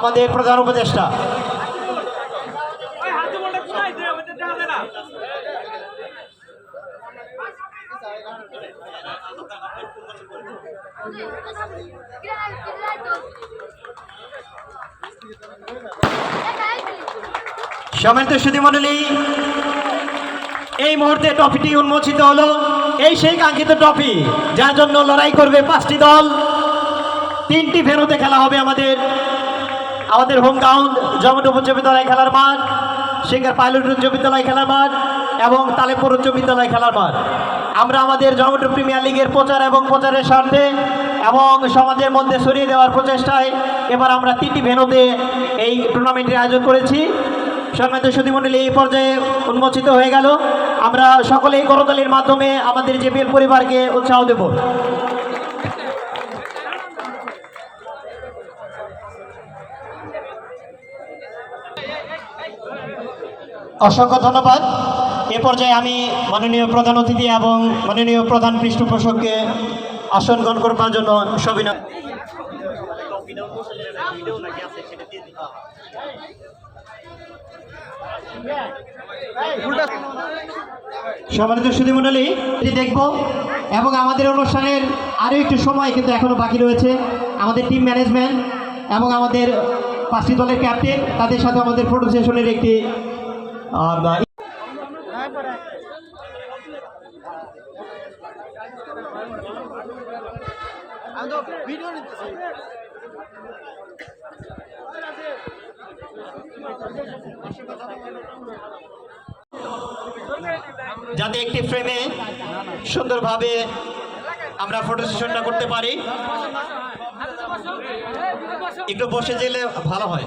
আমাদের প্রধান উপদেষ্টা। সুধী মন্ডলী এই মুহূর্তে ট্রফিটি উন্মোচিত হলো। এই সেই কাঙ্ক্ষিত ট্রফি যার জন্য লড়াই করবে পাঁচটি দল। তিনটি ফেরোতে খেলা হবে আমাদের আমাদের হোম গ্রাউন্ড জমট উচ্চ বিদ্যালয় খেলার মাঠ সিঙ্গার পাইলট উচ্চ বিদ্যালয় খেলার মাঠ এবং তালেপুর উচ্চ বিদ্যালয় খেলার মাঠ। আমরা আমাদের জমট প্রিমিয়ার লিগের প্রচার এবং প্রচারের স্বার্থে এবং সমাজের মধ্যে সরিয়ে দেওয়ার প্রচেষ্টায় এবার আমরা তিনটি ভেনুতে এই টুর্নামেন্টের আয়োজন করেছি। সম্মানিত সুধীমণ্ডলী, এই পর্যায়ে উন্মোচিত হয়ে গেল। আমরা সকলেই করতালির মাধ্যমে আমাদের জেপিএল পরিবারকে উৎসাহ দেব। অসংখ্য ধন্যবাদ। এ পর্যায়ে আমি মাননীয় প্রধান অতিথি এবং মাননীয় প্রধান পৃষ্ঠপোষককে আসন গ্রহণ করবার জন্য সবিনয় সম্মানিত সুধী মণ্ডলী এটি দেখব এবং আমাদের অনুষ্ঠানের আরও একটু সময় কিন্তু এখনও বাকি রয়েছে। আমাদের টিম ম্যানেজমেন্ট এবং আমাদের পাঁচটি দলের ক্যাপ্টেন তাদের সাথে আমাদের ফটো সেশনের একটি যাতে একটি ফ্রেমে সুন্দরভাবে আমরা ফটো সেশনটা করতে পারি। একটু বসে গেলে ভালো হয়।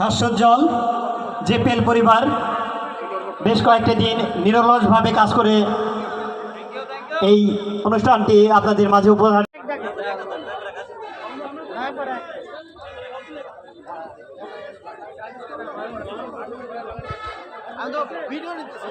হাস্যজ্জ্বল জেপেল পরিবার বেশ কয়েকটা দিন নিরলসভাবে কাজ করে এই অনুষ্ঠানটি আপনাদের মাঝে উপহার ভিডিও নিতেছি।